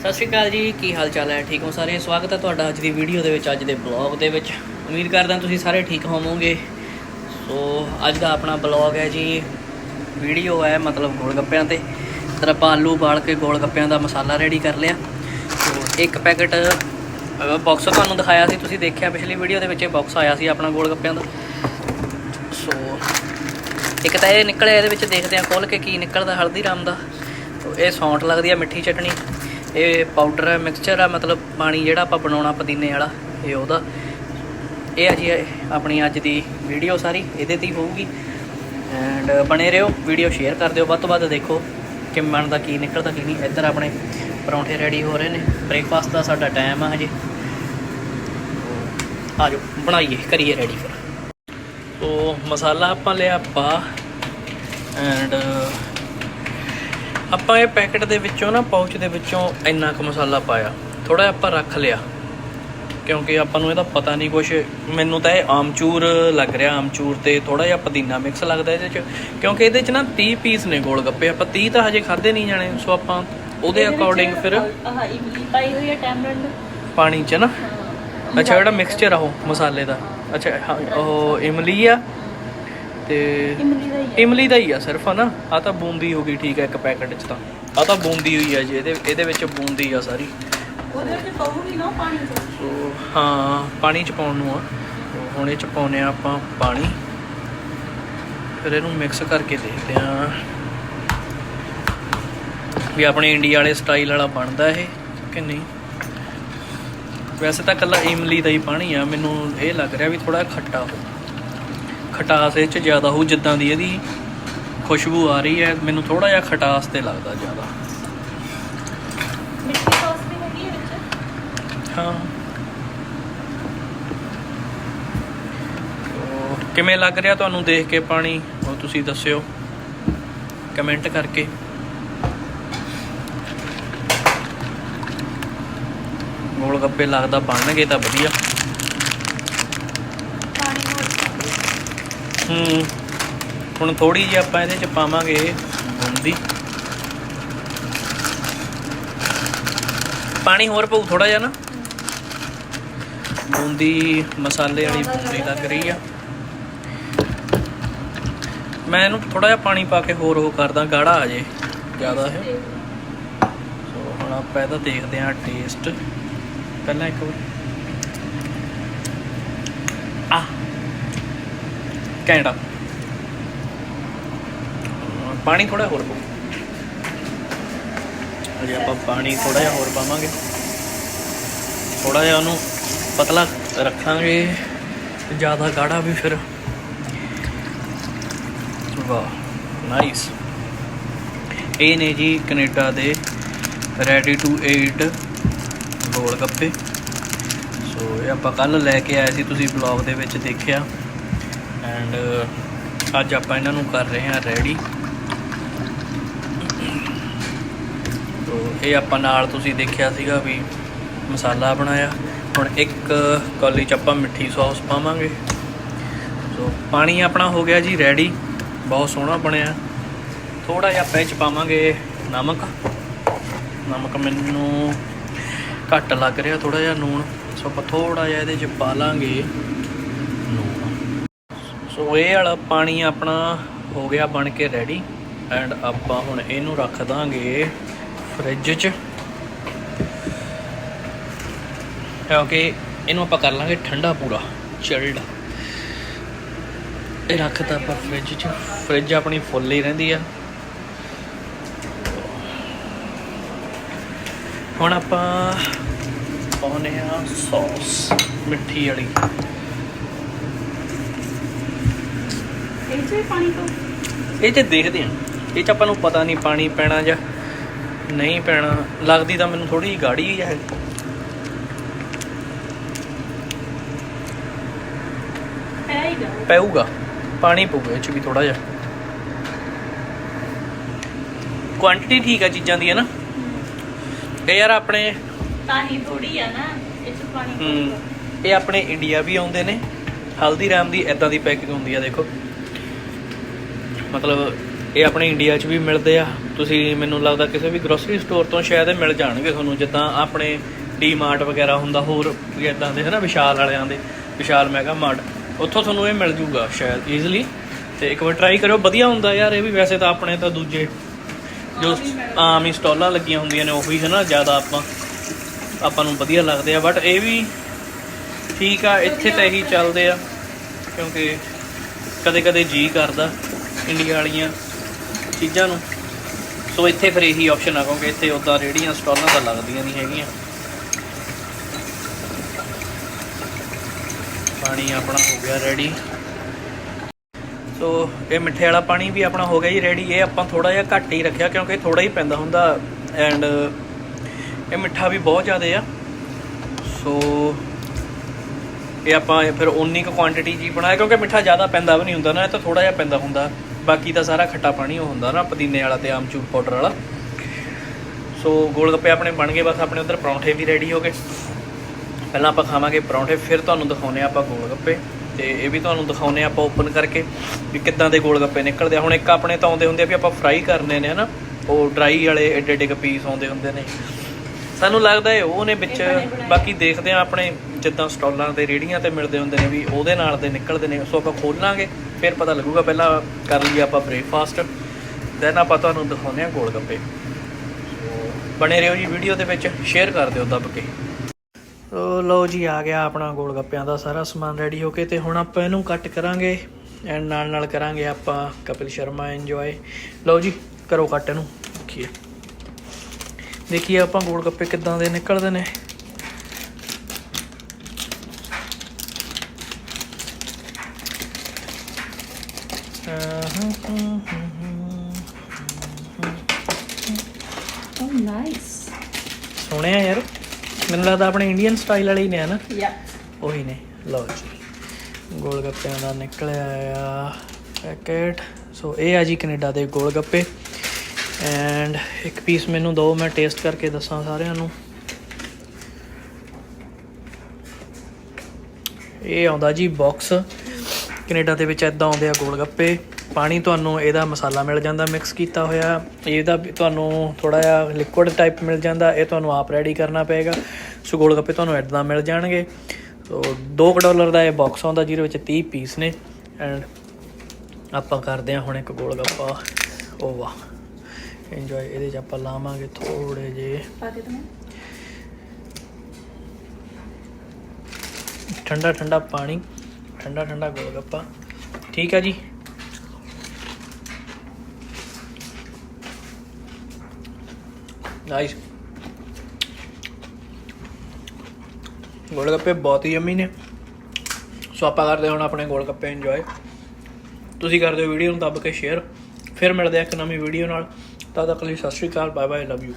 ਸਤਿ ਸ਼੍ਰੀ ਅਕਾਲ ਜੀ, ਕੀ ਹਾਲ ਚਾਲ ਹੈ? ਠੀਕ ਹੋ ਸਾਰੇ? ਸਵਾਗਤ ਹੈ ਤੁਹਾਡਾ ਅੱਜ ਦੀ ਵੀਡੀਓ ਦੇ ਵਿੱਚ, ਅੱਜ ਦੇ ਬਲੌਗ ਦੇ ਵਿੱਚ। ਉਮੀਦ ਕਰਦਾ ਤੁਸੀਂ ਸਾਰੇ ਠੀਕ ਹੋਵੋਗੇ। ਸੋ, ਅੱਜ ਦਾ ਆਪਣਾ ਬਲੌਗ ਹੈ ਜੀ, ਵੀਡੀਓ ਹੈ ਮਤਲਬ ਗੋਲ ਗੱਪਿਆਂ ਤੇ। ਤਰ ਆਪਾਂ ਆਲੂ ਉਬਾਲ ਕੇ ਗੋਲ ਗੱਪਿਆਂ ਦਾ ਮਸਾਲਾ ਰੈਡੀ ਕਰ ਲਿਆ। ਸੋ, ਇੱਕ ਪੈਕਟ ਬਾਕਸ ਤੁਹਾਨੂੰ ਦਿਖਾਇਆ ਸੀ, ਤੁਸੀਂ ਦੇਖਿਆ ਪਿਛਲੀ ਵੀਡੀਓ ਦੇ ਵਿੱਚ ਇਹ ਬਾਕਸ ਆਇਆ ਸੀ ਆਪਣਾ ਗੋਲ ਗੱਪਿਆਂ ਦਾ। ਸੋ, ਇੱਕ ਤਾਂ ਇਹ ਨਿਕਲਿਆ ਇਹਦੇ ਵਿੱਚ ਦੇਖਦੇ ਹਾਂ ਖੋਲ ਕੇ ਕੀ ਨਿਕਲਦਾ, ਹਲਦੀਰਾਮ ਦਾ। ਤੋ ਇਹ ਸੌਂਟ ਲੱਗਦੀ ਆ ਮਿੱਠੀ ਚਟਣੀ ਇਹ ਪਾਊਡਰ ਹੈ ਮਿਕਸਚਰ ਆ ਮਤਲਬ ਪਾਣੀ ਜਿਹੜਾ ਆਪਾਂ ਬਣਾਉਣਾ ਪੁਦੀਨੇ ਵਾਲਾ, ਇਹ ਉਹਦਾ। ਇਹ ਆ ਜੀ ਆਪਣੀ ਅੱਜ ਦੀ ਵੀਡੀਓ ਸਾਰੀ, ਇਹਦੇ ਤੇ ਹੀ ਹੋਊਗੀ। ਐਂਡ ਬਣੇ ਰਹੋ ਵੀਡੀਓ ਸ਼ੇਅਰ ਕਰ ਦਿਓ, ਵੱਧ ਤੋਂ ਵੱਧ ਦੇਖੋ ਕਿ ਬਣਦਾ ਕੀ, ਨਿਕਲਦਾ ਕੀ ਨਹੀਂ। ਇੱਧਰ ਆਪਣੇ ਪਰੌਂਠੇ ਰੈਡੀ ਹੋ ਰਹੇ ਨੇ। ਬ੍ਰੇਕਫਾਸਟ ਦਾ ਸਾਡਾ ਟਾਈਮ ਆ ਹਜੇ। ਆ ਜਾਓ ਬਣਾਈਏ, ਕਰੀਏ ਰੈਡੀ ਫਿਰ। ਸੋ ਮਸਾਲਾ ਆਪਾਂ ਲਿਆ ਪਾ। ਐਂਡ ਆਪਾਂ ਇਹ ਪੈਕੇਟ ਦੇ ਵਿੱਚੋਂ ਨਾ ਪਾਊਚ ਦੇ ਵਿੱਚੋਂ ਇੰਨਾ ਕੁ ਮਸਾਲਾ ਪਾਇਆ। ਥੋੜਾ ਆਪਾਂ ਰੱਖ ਲਿਆ। ਕਿਉਂਕਿ ਆਪਾਂ ਨੂੰ ਇਹਦਾ ਪਤਾ ਨਹੀਂ ਕੁਝ ਮੈਨੂੰ ਤਾਂ ਇਹ ਆਮਚੂਰ ਲੱਗ ਰਿਹਾ ਆਮਚੂਰ ਤੇ ਥੋੜਾ ਜਿਹਾ ਪੁਦੀਨਾ ਮਿਕਸ ਲੱਗਦਾ ਇਹਦੇ ਚ। ਕਿਉਂਕਿ ਇਹਦੇ ਚ ਨਾ 30 ਪੀਸ ਨੇ ਗੋਲ ਗੱਪੇ। ਆਪਾਂ 30 ਤਾਂ ਹਜੇ ਖਾਦੇ ਨਹੀਂ ਜਾਣੇ। ਸੋ ਆਪਾਂ ਉਹਦੇ ਅਕੋਰਡਿੰਗ ਫਿਰ ਆਹ ਇਮਲੀ ਪਾਈ ਹੋਈ ਹੈ ਟੈਮਰੰਡ ਪਾਣੀ ਚ ਨਾ। ਅੱਛਾ ਜਿਹੜਾ ਮਿਕਸਚਰ ਆ ਉਹ ਮਸਾਲੇ ਦਾ। ਅੱਛਾ ਉਹ ਇਮਲੀ ਆ ਤੇ ਇਮਲੀ ਦਾ ਹੀ ਹੈ ਇਮਲੀ ਦਾ ਹੀ ਆ ਸਿਰਫ ਹਨਾ? ਆ ਤਾਂ ਬੂੰਦੀ ਹੋ ਗਈ ਠੀਕ ਹੈ ਇੱਕ ਪੈਕੇਟ ਚ ਤਾਂ। ਆ ਤਾਂ ਬੂੰਦੀ ਹੋਈ ਆ ਜੀ ਇਹਦੇ ਇਹਦੇ ਵਿੱਚ ਬੂੰਦੀ ਆ ਸਾਰੀ। ਉਹਦੇ ਵਿੱਚ ਪਾਉਗੀ ਨਾ ਪਾਣੀ ਚ? ਸੋ ਹਾਂ ਪਾਣੀ ਚ ਪਾਉਣ ਨੂੰ ਆ। ਹੁਣ ਇਹ ਚ ਪਾਉਨੇ ਆ ਆਪਾਂ ਪਾਣੀ। ਫਿਰ ਇਹਨੂੰ ਮਿਕਸ ਕਰਕੇ ਦੇਖਦੇ ਆ ਵੀ ਆਪਣੇ ਇੰਡੀਆ ਵਾਲੇ ਸਟਾਈਲ ਵਾਲਾ ਬਣਦਾ ਇਹ ਕਿ ਨਹੀਂ। ਵੈਸੇ ਤਾਂ ਕੱਲਾ ਇਮਲੀ ਦਾ ਹੀ ਪਾਣੀ ਆ ਮੈਨੂੰ ਇਹ ਲੱਗ ਰਿਹਾ ਵੀ ਥੋੜਾ ਖੱਟਾ ਹੋ ਖਟਾਸ ਇਹ ਚ ਜ਼ਿਆਦਾ ਹੋ ਜਿੱਦਾਂ ਦੀ ਇਹਦੀ ਖੁਸ਼ਬੂ ਆ ਰਹੀ ਹੈ ਮੈਨੂੰ ਥੋੜਾ ਜਿਹਾ ਖਟਾਸ ਤੇ ਲੱਗਦਾ ਜ਼ਿਆਦਾ। ਮਿੱਠੀ ਸੌਸ ਵੀ ਹੈਗੀ ਹੈ ਵਿੱਚ? ਹਾਂ। ਤੋ ਕਿਵੇਂ ਲੱਗ ਰਿਹਾ ਤੁਹਾਨੂੰ ਦੇਖ ਕੇ ਪਾਣੀ? ਉਹ ਤੁਸੀਂ ਦੱਸਿਓ। ਕਮੈਂਟ ਕਰਕੇ। ਗੋਲ ਗੱਪੇ ਲੱਗਦਾ ਬਣਨਗੇ ਤਾਂ ਵਧੀਆ ਪਾਣੀ ਹੋਰ ਹੂੰ। ਹੁਣ ਥੋੜੀ ਜਿਹੀ ਆਪਾਂ ਇਹਦੇ ਚ ਪਾਵਾਂਗੇ ਬੂੰਦੀ। ਪਾਣੀ ਹੋਰ ਪਊ ਥੋੜਾ ਜਿਹਾ ਨਾ। ਬੂੰਦੀ, ਮਸਾਲੇ ਵਾਲੀ ਬੂੰਦੀ ਲੱਗ ਰਹੀ ਆ। ਮੈਂ ਇਹਨੂੰ ਥੋੜਾ ਜਿਹਾ ਪਾਣੀ ਪਾ ਕੇ ਹੋਰ ਉਹ ਕਰਦਾ, ਗਾੜਾ ਆ ਜੇ, ਜ਼ਿਆਦਾ ਹੈ। ਸੋ ਹੁਣ ਆਪਾਂ ਇਹਦਾ ਦੇਖਦੇ ਹਾਂ ਟੇਸਟ। ਪਹਿਲਾਂ ਇੱਕ ਵਾਰ। ਘੈਂਟਾ ਪਾਣੀ ਥੋੜਾ ਹੋਰ ਪਾਓ। ਅਜੇ ਆਪਾਂ ਪਾਣੀ ਥੋੜਾ ਜਿਹਾ ਹੋਰ ਪਾਵਾਂਗੇ। ਥੋੜਾ ਜਿਹਾ ਉਹਨੂੰ ਪਤਲਾ ਰੱਖਾਂਗੇ ਜ਼ਿਆਦਾ ਗਾੜਾ ਵੀ ਫਿਰ। ਵਾਹ ਨਾਈਸ ਇਹ ਨੇ ਜੀ ਕੈਨੇਡਾ ਦੇ ready to eat gol gappe. So ਇਹ ਆਪਾਂ ਕੱਲ ਲੈ ਕੇ ਆਏ ਸੀ, ਤੁਸੀਂ ਵਲੌਗ ਦੇ ਵਿੱਚ ਦੇਖਿਆ। ਐਂਡ uh, ਅੱਜ ਆਪਾਂ ਇਹਨਾਂ ਨੂੰ ਕਰ ਰਹੇ ਹਾਂ ਰੈਡੀ ਤੋ ਇਹ ਆਪਾਂ ਨਾਲ ਤੁਸੀਂ ਦੇਖਿਆ ਸੀਗਾ ਵੀ ਮਸਾਲਾ ਬਣਾਇਆ। ਹੁਣ ਇੱਕ ਕੌਲੀ ਚ ਆਪਾਂ ਮਿੱਠੀ ਸੌਸ ਪਾਵਾਂਗੇ। ਸੋ ਪਾਣੀ ਆਪਣਾ ਹੋ ਗਿਆ ਜੀ ਰੈਡੀ ਬਹੁਤ ਸੋਹਣਾ ਬਣਿਆ। ਥੋੜਾ ਜਿਹਾ ਆਪਾਂ ਇਹ ਚ ਪਾਵਾਂਗੇ ਨਮਕ। ਨਮਕ ਮੈਨੂੰ ਘੱਟ ਲੱਗ ਰਿਹਾ ਥੋੜਾ ਜਿਹਾ ਨੂਣ। ਸੋ ਆਪਾਂ ਥੋੜਾ ਜਿਹਾ ਇਹਦੇ ਚ ਪਾ ਲਾਂਗੇ। ਸੋ ਇਹ ਵਾਲਾ ਪਾਣੀ ਆਪਣਾ ਹੋ ਗਿਆ ਬਣ ਕੇ ਰੈਡੀ ਐਂਡ ਆਪਾਂ ਹੁਣ ਇਹਨੂੰ ਰੱਖ ਦਾਂਗੇ ਫ੍ਰਿਜ 'ਚ। ਕਿਉਂਕਿ ਇਹਨੂੰ ਆਪਾਂ ਕਰ ਲਾਂਗੇ ਠੰਡਾ ਪੂਰਾ ਚਿਲਡ ਇਹ ਰੱਖਤਾ ਆਪਾਂ ਫ੍ਰਿਜ 'ਚ। ਫ੍ਰਿਜ ਆਪਣੀ ਫੁੱਲ ਹੀ ਰਹਿੰਦੀ ਆ। ਹੁਣ ਆਪਾਂ ਪਾਉਨੇ ਆ ਸੌਸ ਮਿੱਠੀ ਵਾਲੀ। ਇਹ ਚ ਵੀ ਪਾਣੀ ਤੋਂ? ਇਹ ਚ ਦੇਖਦੇ ਹਾਂ। ਇਹ ਚ ਆਪਾਂ ਨੂੰ ਪਤਾ ਨਹੀਂ ਪਾਣੀ ਪੈਣਾ ਜਾਂ ਨਹੀਂ ਪੈਣਾ। ਲੱਗਦੀ ਤਾਂ ਮੈਨੂੰ ਥੋੜੀ ਜਿਹੀ ਗਾੜੀ ਹੀ ਹੈ ਪੈਊਗਾ। ਪਾਣੀ ਪਊਗਾ ਇਹ ਚ ਵੀ ਥੋੜਾ ਜਿਹਾ। ਕੁਆਂਟੀਟੀ ਠੀਕ ਆ ਚੀਜ਼ਾਂ ਦੀ ਹੈ ਨਾ? ਇਹ ਯਾਰ ਆਪਣੇ ਤਾਂ ਹੀ ਥੋੜੀ ਆ ਨਾ ਇਹ ਚ ਪਾਣੀ ਹੂੰ। ਇਹ ਆਪਣੇ ਇੰਡੀਆ ਵੀ ਆਉਂਦੇ ਨੇ। ਹਲਦੀਰਾਮ ਦੀ ਐਦਾਂ ਦੀ ਪੈਕਿੰਗ ਹੁੰਦੀ ਆ ਦੇਖੋ। ਮਤਲਬ ਇਹ ਆਪਣੇ ਇੰਡੀਆ 'ਚ ਵੀ ਮਿਲਦੇ ਆ। ਤੁਸੀਂ ਮੈਨੂੰ ਲੱਗਦਾ ਕਿਸੇ ਵੀ ਗਰੋਸਰੀ ਸਟੋਰ ਤੋਂ ਸ਼ਾਇਦ ਇਹ ਮਿਲ ਜਾਣਗੇ ਤੁਹਾਨੂੰ ਜਿੱਦਾਂ ਆਪਣੇ ਡੀਮਾਰਟ ਵਗੈਰਾ ਹੁੰਦਾ ਹੋਰ ਇਦਾਂ ਦੇ ਹਨਾ ਵਿਸ਼ਾਲ ਵਾਲਿਆਂ ਦੇ ਵਿਸ਼ਾਲ ਮੈਗਾ ਮਾਰਟ ਉੱਥੋਂ ਤੁਹਾਨੂੰ ਇਹ ਮਿਲ ਜੂਗਾ ਸ਼ਾਇਦ ਈਜ਼ੀਲੀ ਤੇ ਇੱਕ ਵਾਰ ਟਰਾਈ ਕਰਿਓ ਵਧੀਆ ਹੁੰਦਾ ਯਾਰ ਇਹ ਵੀ ਵੈਸੇ ਤਾਂ ਆਪਣੇ ਤਾਂ ਦੂਜੇ ਜੋ ਆਮ ਹੀ ਸਟਾਲਾਂ ਲੱਗੀਆਂ ਹੁੰਦੀਆਂ ਨੇ ਉਹੀ ਹਨਾ ਜ਼ਿਆਦਾ ਆਪਾਂ ਆਪਾਂ ਨੂੰ ਵਧੀਆ ਲੱਗਦੇ ਆ ਬਟ ਇਹ ਵੀ ਠੀਕ ਆ ਇੱਥੇ ਤਾਂ ਇਹੀ ਚੱਲਦੇ ਆ ਕਿਉਂਕਿ ਕਦੇ ਕਦੇ ਜੀ ਕਰਦਾ। ਇੰਡੀਆ ਵਾਲੀਆਂ ਚੀਜ਼ਾਂ ਨੂੰ। ਸੋ ਇੱਥੇ ਫਿਰ ਇਹੀ ਆਪਸ਼ਨ ਆ, ਕਿਉਂਕਿ ਇੱਥੇ ਉਦਾਂ ਰੇੜੀਆਂ ਸਟਾਲਾਂ ਤਾਂ ਲੱਗਦੀਆਂ ਨਹੀਂ ਹੈਗੀਆਂ। ਪਾਣੀ ਆਪਣਾ ਹੋ ਗਿਆ ਰੈਡੀ ਸੋ ਇਹ ਮਿੱਠੇ ਵਾਲਾ ਪਾਣੀ ਵੀ ਆਪਣਾ ਹੋ ਗਿਆ ਜੀ ਰੈਡੀ ਇਹ ਆਪਾਂ ਥੋੜਾ ਜਿਹਾ ਘੱਟ ਹੀ ਰੱਖਿਆ, ਕਿਉਂਕਿ ਥੋੜਾ ਹੀ ਪੈਂਦਾ ਹੁੰਦਾ। ਐਂਡ ਇਹ ਮਿੱਠਾ ਵੀ ਬਹੁਤ ਜ਼ਿਆਦਾ ਆ। ਸੋ ਇਹ ਆਪਾਂ ਫਿਰ ਉਨੀ ਕੁ ਕੁਆਂਟੀਟੀ ਜੀ ਬਣਾਇਆ, ਕਿਉਂਕਿ ਮਿੱਠਾ ਜ਼ਿਆਦਾ ਪੈਂਦਾ ਵੀ ਨਹੀਂ ਹੁੰਦਾ ਨਾ, ਇਹ ਤਾਂ ਥੋੜਾ ਜਿਹਾ ਪੈਂਦਾ ਹੁੰਦਾ। ਬਾਕੀ ਤਾਂ ਸਾਰਾ ਖੱਟਾ ਪਾਣੀ ਉਹ ਹੁੰਦਾ ਨਾ, ਪੁਦੀਨੇ ਵਾਲਾ ਤੇ ਆਮਚੂਰ ਪਾਊਡਰ ਵਾਲਾ। ਸੋ ਗੋਲ ਗੱਪੇ ਆਪਣੇ ਬਣ ਗਏ, ਬਸ ਆਪਣੇ ਉਧਰ ਪਰੌਂਠੇ ਵੀ ਰੈਡੀ ਹੋ ਗਏ। ਪਹਿਲਾਂ ਆਪਾਂ ਖਾਵਾਂਗੇ ਪਰੌਂਠੇ, ਫਿਰ ਤੁਹਾਨੂੰ ਦਿਖਾਉਨੇ ਆਪਾਂ ਗੋਲ ਗੱਪੇ। ਤੇ ਇਹ ਵੀ ਤੁਹਾਨੂੰ ਦਿਖਾਉਨੇ ਆਪਾਂ ਓਪਨ ਕਰਕੇ ਵੀ ਕਿੱਦਾਂ ਦੇ ਗੋਲ ਗੱਪੇ ਨਿਕਲਦੇ ਆ। ਹੁਣ ਇੱਕ ਆਪਣੇ ਤਾਂ ਆਉਂਦੇ ਹੁੰਦੇ ਆ ਵੀ ਆਪਾਂ ਫਰਾਈ ਕਰਨੇ ਨੇ ਹਨਾ, ਉਹ ਡਰਾਈ ਵਾਲੇ ਐਡੇ ਏਡੇ ਪੀਸ ਆਉਂਦੇ ਹੁੰਦੇ ਨੇ। ਸਾਨੂੰ ਲੱਗਦਾ ਹੈ ਉਹ ਨੇ ਵਿੱਚ। ਬਾਕੀ ਦੇਖਦੇ ਆ ਆਪਣੇ ਜਿੱਦਾਂ ਸਟਾਲਾਂ ਤੇ ਰੇੜੀਆਂ ਤੇ ਮਿਲਦੇ ਹੁੰਦੇ ਨੇ ਵੀ ਉਹਦੇ ਨਾਲ ਦੇ ਨਿਕਲਦੇ ਨੇ ਸੋ ਆਪਾਂ ਖੋਲਾਂਗੇ ਫਿਰ ਪਤਾ ਲੱਗੂਗਾ ਪਹਿਲਾਂ ਕਰ ਲਈਏ ਆਪਾਂ ਬ੍ਰੇਕਫਾਸਟ ਦੈਨ ਆਪਾਂ ਤੁਹਾਨੂੰ ਦਿਖਾਉਂਦੇ ਆ ਗੋਲ ਗੱਪੇ। ਸੋ ਬਣੇ ਰਹੋ ਜੀ ਵੀਡੀਓ ਦੇ ਵਿੱਚ ਸ਼ੇਅਰ ਕਰ ਦਿਓ ਦੱਬ ਕੇ। ਸੋ ਲਓ ਜੀ ਆ ਗਿਆ ਆਪਣਾ ਗੋਲ ਗੱਪਿਆਂ ਦਾ ਸਾਰਾ ਸਮਾਨ ਰੈਡੀ ਹੋ ਕੇ ਤੇ ਹੁਣ ਆਪਾਂ ਇਹਨੂੰ ਕੱਟ ਕਰਾਂਗੇ ਐਂਡ ਨਾਲ ਨਾਲ ਕਰਾਂਗੇ ਆਪਾਂ ਕਪਿਲ ਸ਼ਰਮਾ ਇੰਜੋਏ ਲਓ ਜੀ ਕਰੋ ਕੱਟ ਇਹਨੂੰ ਦੇਖੀਏ ਦੇਖੀਏ ਆਪਾਂ ਗੋਲ ਗੱਪੇ ਕਿੱਦਾਂ ਦੇ ਨਿਕਲਦੇ ਨੇ। Oh. ਸੋਹਣੇ ਆ ਯਾਰ? ਮੈਨੂੰ ਲੱਗਦਾ ਆਪਣੇ ਇੰਡੀਅਨ ਸਟਾਈਲ ਵਾਲੇ ਹੀ ਨੇ ਹਨਾ Yeah. ਉਹੀ ਨੇ। ਲਓ ਜੀ। ਗੋਲ ਗੱਪਿਆਂ ਦਾ ਨਿਕਲਿਆ ਆ ਪੈਕੇਟ। ਸੋ ਇਹ ਆ ਜੀ ਕੈਨੇਡਾ ਦੇ ਗੋਲ ਗੱਪੇ। ਐਂਡ ਇੱਕ ਪੀਸ ਮੈਨੂੰ ਦਿਓ ਮੈਂ ਟੇਸਟ ਕਰਕੇ ਦੱਸਾਂ ਸਾਰਿਆਂ ਨੂੰ। ਇਹ ਆਉਂਦਾ ਜੀ ਬਾਕਸ ਕੈਨੇਡਾ ਦੇ ਵਿੱਚ ਇਦਾਂ ਆਉਂਦੇ ਆ ਗੋਲ ਗੱਪੇ ਪਾਣੀ ਤੁਹਾਨੂੰ ਇਹਦਾ ਮਸਾਲਾ ਮਿਲ ਜਾਂਦਾ ਮਿਕਸ ਕੀਤਾ ਹੋਇਆ। ਇਹਦਾ ਤੁਹਾਨੂੰ ਥੋੜਾ ਜਿਹਾ ਲਿਕੁਇਡ ਟਾਈਪ ਮਿਲ ਜਾਂਦਾ। ਇਹ ਤੁਹਾਨੂੰ ਆਪ ਰੈਡੀ ਕਰਨਾ ਪਏਗਾ। ਸੋ ਗੋਲ ਗੱਪੇ ਤੁਹਾਨੂੰ ਇਦਾਂ ਮਿਲ ਜਾਣਗੇ। ਸੋ 2 ਡਾਲਰ ਦਾ ਇਹ ਬਾਕਸ ਆਉਂਦਾ, ਜਿਹਦੇ ਵਿੱਚ 30 ਪੀਸ ਨੇ। ਐਂਡ ਆਪਾਂ ਕਰਦੇ ਹਾਂ ਹੁਣ ਇੱਕ ਗੋਲ ਗੱਪਾ ਉਹ ਵਾਹ। ਇੰਜੋਏ ਇਹਦੇ ਚ ਆਪਾਂ ਲਾਵਾਂਗੇ ਥੋੜੇ ਜੇ ਪਾ ਦੇ ਤੂੰ। ਠੰਡਾ ਠੰਡਾ ਪਾਣੀ ਠੰਡਾ ਠੰਡਾ ਗੋਲ ਗੱਪਾ ਠੀਕ ਆ ਜੀ? ਨਾਈਸ ਗੋਲ ਗੱਪੇ ਬਹੁਤ ਹੀ ਯਮੀ ਨੇ। ਸੋ ਆਪਾਂ ਕਰਦੇ ਹਾਂ ਹੁਣ ਆਪਣੇ ਗੋਲ ਗੱਪੇ ਇੰਜੋਏ ਤੁਸੀਂ ਕਰਦੇ ਹੋ ਵੀਡੀਓ ਨੂੰ ਦੱਬ ਕੇ ਸ਼ੇਅਰ ਫਿਰ ਮਿਲਦੇ ਆ ਇੱਕ ਨਵੀਂ ਵੀਡੀਓ ਨਾਲ। ਤਦ ਤੱਕ ਸਤਿ ਸ਼੍ਰੀ ਅਕਾਲ ਬਾਏ ਬਾਏ ਲਵ ਯੂ